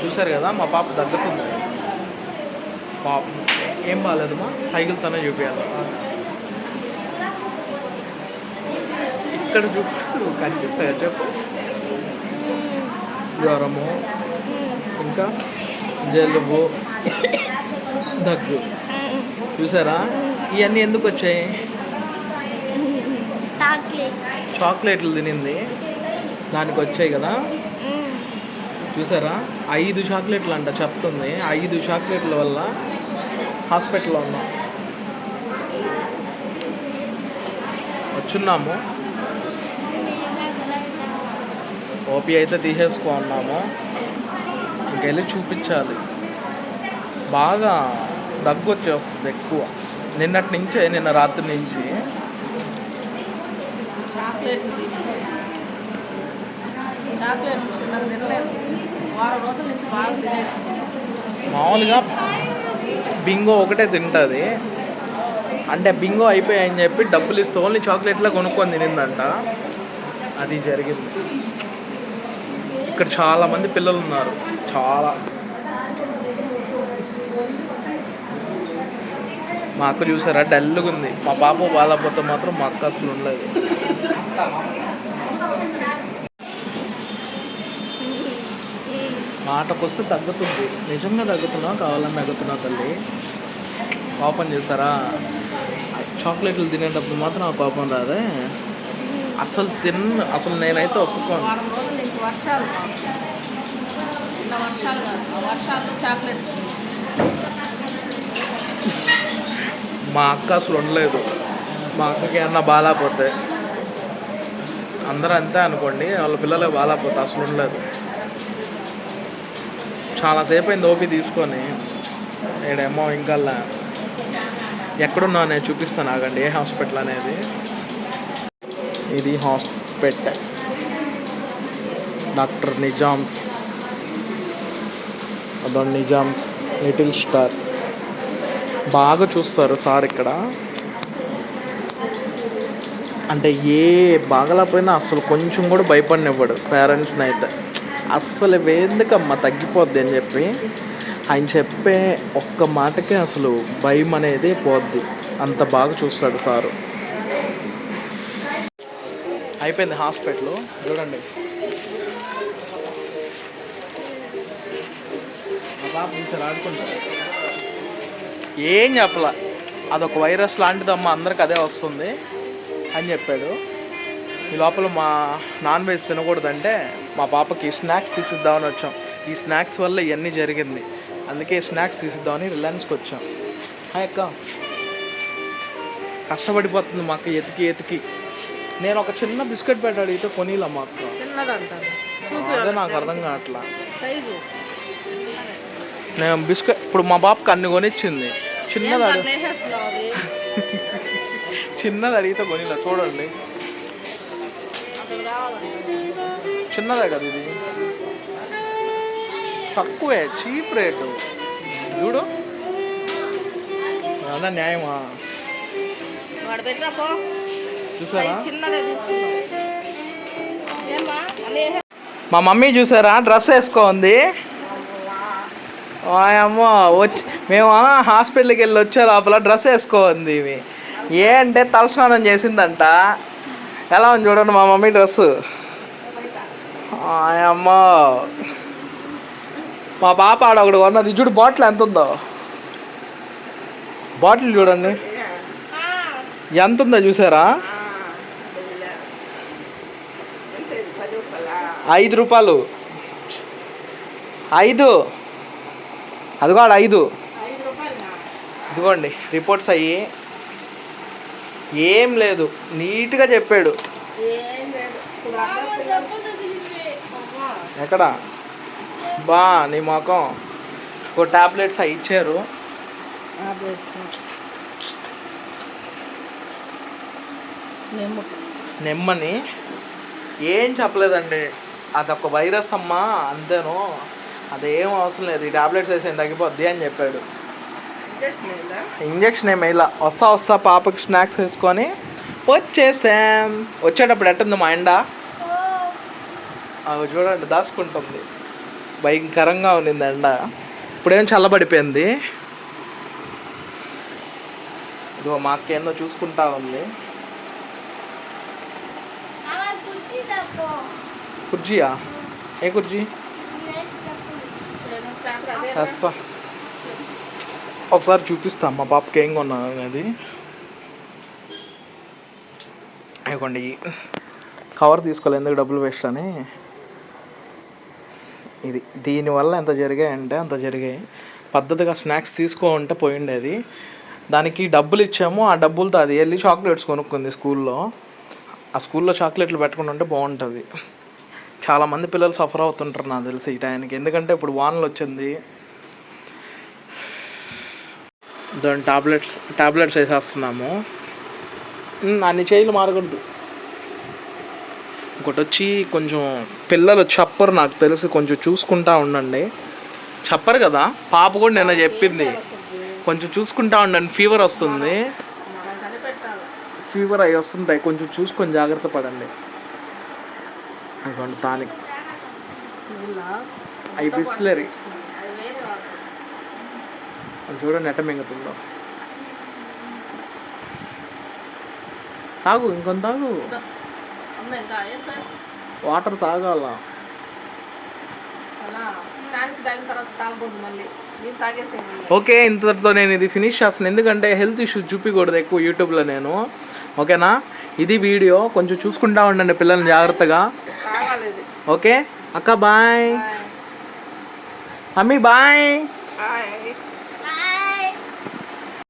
చూసారు కదా మా పాప దగ్గుతుంది పాప ఏం బాగాలేదు మా సైకిల్ తనే చూపించాలి ఇక్కడ చూపిస్తూ కనిపిస్తాయా చెప్పు? జ్వరము ఇంకా జలుబు దగ్గు. చూసారా? ఇవన్నీ ఎందుకు వచ్చాయి? చాక్లెట్లు తినింది. దానికి వచ్చాయి కదా? చూసారా? ఐదు చాక్లెట్లు అంట చెప్తుంది. ఐదు చాక్లెట్ల వల్ల హాస్పిటల్లో ఉన్నాం. వచ్చున్నాము. ఓపీ అయితే తీసేసుకో ఉన్నాము ఇంకెళ్ళి చూపించాలి. బాగా దగ్గు వచ్చేస్తుంది ఎక్కువ. నిన్నటి నుంచే నిన్న రాత్రి నుంచి. మామూలుగా బింగో ఒకటే తింటుంది. అంటే బింగో అయిపోయాయని చెప్పి డబ్బులు ఇస్తే ఓన్లీ చాక్లెట్లో కొనుక్కొని తినిందంట. అది జరిగింది. ఇక్కడ చాలా మంది పిల్లలు ఉన్నారు చాలా. మా అక్క చూసారా? డల్గా ఉంది. మా పాప బాగాలేకపోతే మాత్రం మా అక్క అసలు ఉండలేదు. మాటకొస్తే తగ్గుతుంది. నిజంగా తగ్గుతున్నావు కావాలని తగ్గుతున్నావు తల్లి? కోపం చేస్తారా చాక్లెట్లు తినేటప్పుడు మాత్రం ఆ కోపం రాదే. అసలు తిన్ అసలు నేనైతే ఒప్పుకోను. వర్షాలు. చిన్న వర్షాలు కాదు. ఆ చాక్లెట్. మా అక్క అసలు ఉండలేదు. మా అక్కకి ఏమన్నా బాగాలేకపోతే. అందరూ అంతే అనుకోండి వాళ్ళ పిల్లలకు బాగాలేకపోతే అసలు ఉండలేదు. చాలాసేపు అయింది ఓపి తీసుకొని ఏడేమో ఇంకా ఎక్కడున్నా నేను చూపిస్తాను ఆగండి ఏ హాస్పిటల్ అనేది? ఇది హాస్పిటల్ డాక్టర్ నిజామ్స్ అదో నిజామ్స్ లిటిల్ స్టార్. బాగా చూస్తారు సార్ ఇక్కడ. అంటే ఏ బాగలేకపోయినా అసలు కొంచెం కూడా భయపడినివ్వడు పేరెంట్స్ని అయితే. అస్సలు ఎందుకమ్మా తగ్గిపోద్ది అని చెప్పి ఆయన చెప్పే ఒక్క మాటకే అసలు భయం అనేది పోద్ది. అంత బాగా చూస్తాడు సారు. అయిపోయింది హాస్పిటల్. చూడండి మా పాప చూసారు ఆడుకుంటారు ఏం చెప్పలా. అదొక వైరస్ లాంటిదమ్మా అందరికి అదే వస్తుంది అని చెప్పాడు. ఈ లోపల మా నాన్ వెజ్ తినకూడదంటే మా పాపకి స్నాక్స్ తీసిద్దామని వచ్చాం. ఈ స్నాక్స్ వల్ల ఇవన్నీ జరిగింది. అందుకే స్నాక్స్ తీసిద్దామని రిలయన్స్కి వచ్చాం. హాయ్ అక్క. కష్టపడిపోతుంది మా అక్క ఎతికి ఎతికి. నేను ఒక చిన్న బిస్కెట్ ప్యాకెట్ అడిగితే కొనిలా మా అక్క. చిన్నది అంటారు అదే నాకు అర్థం కావట్లా. సైజు. నేను బిస్కెట్ ఇప్పుడు మా బాబుకి అన్ని కొనిచ్చింది. చిన్నది చిన్నది అడిగితే కొనిలా చూడండి. చిన్నదే కదా ఇది. తక్కువే చీప్ రేటు. చూడు. అన్న న్యాయమా? చూసారా? మా మమ్మీ చూసారా? డ్రెస్ వేసుకోంది అమ్మో వచ్చి మేము హాస్పిటల్కి వెళ్ళి వచ్చే లోపల డ్రెస్ వేసుకోంది ఇవి. ఏ అంటే తలస్నానం చేసిందంట. ఎలా ఉంది చూడండి మా మమ్మీ డ్రెస్ అమ్మో. మా పాప ఆడ ఒకటి కొన్నది. చూడు బాటిల్ ఎంత ఉందో. బాటిల్ చూడండి. ఎంత ఉందో చూసారా? ఐదు రూపాయలు. ఐదు? అదిగో ఆడ ఐదు. ఇదిగోండి రిపోర్ట్స్ అయ్యి. ఏం లేదు నీట్గా చెప్పాడు. ఎక్కడ? బా నీ మొఖం. ఒక టాబ్లెట్స్ అవి ఇచ్చారు. మేము నెమ్మని. ఏం చెప్పలేదండి. అదొక వైరస్ అమ్మా అంతేను. అదేం అవసరం లేదు. ఈ టాబ్లెట్స్ వేసి తగ్గిపోద్ది అని చెప్పాడు. ఇంజక్షన్ ఏమి ఇలా వస్తా వస్తా పాపకి స్నాక్స్ వేసుకొని వచ్చేసాం. వచ్చేటప్పుడు ఎట్టుంది మా ఎండ? అవి చూడండి దాచుకుంటుంది. భయంకరంగా ఉన్నింది ఎండ. ఇప్పుడేం చల్లబడిపోయింది? ఇదిగో మా అక్క ఎన్నో చూసుకుంటా ఉంది. కుర్జీయా ఏ కుర్జీ ఇప్పుడేమో ఒకసారి చూపిస్తాం మా పాపకి ఏం కొన్నాను అనేది ఇవ్వండి కవర్ తీసుకోవాలి ఎందుకు డబ్బులు వేస్ట్ అని ఇది దీనివల్ల ఎంత జరిగాయంటే అంత జరిగాయి. పద్ధతిగా స్నాక్స్ తీసుకో ఉంటే పోయిండేది దానికి డబ్బులు ఇచ్చాము. ఆ డబ్బులతో అది వెళ్ళి చాక్లెట్స్ కొనుక్కుంది స్కూల్లో. ఆ స్కూల్లో చాక్లెట్లు పెట్టుకుని ఉంటే బాగుంటుంది. చాలామంది పిల్లలు సఫర్ అవుతుంటారు నాకు తెలిసి ఈ టైంకి ఎందుకంటే ఇప్పుడు వానలు వచ్చింది. దాని టాబ్లెట్స్ టాబ్లెట్స్ వేసేస్తున్నాము. అన్ని చేయిలు మారకూడదు. ఇంకోటి వచ్చి కొంచెం పిల్లలు చెప్పరు నాకు తెలిసి కొంచెం చూసుకుంటా ఉండండి. చెప్పరు కదా? పాప కూడా నిన్న చెప్పింది. కొంచెం చూసుకుంటా ఉండండి ఫీవర్ వస్తుంది. ఫీవర్ అవి వస్తుంటాయి కొంచెం చూసుకొని జాగ్రత్త పడండి. అదిగోండి తానికి అవి బిస్లరీ అది వేరే వాళ్ళు అది చూడండి ఎట్ట మింగుతుందో తాగు ఇంకొంత తాగు. వాటర్ తాగాల. ఓకే ఇంతటితో నేను ఇది ఫినిష్ చేస్తాను. ఎందుకంటే హెల్త్ ఇష్యూస్ చూపించకూడదు ఎక్కువ యూట్యూబ్లో నేను. ఓకేనా? ఇది వీడియో. కొంచెం చూసుకుంటా ఉండండి పిల్లల్ని జాగ్రత్తగా. ఓకే? అక్క బాయ్. బాయ్. బాయ్.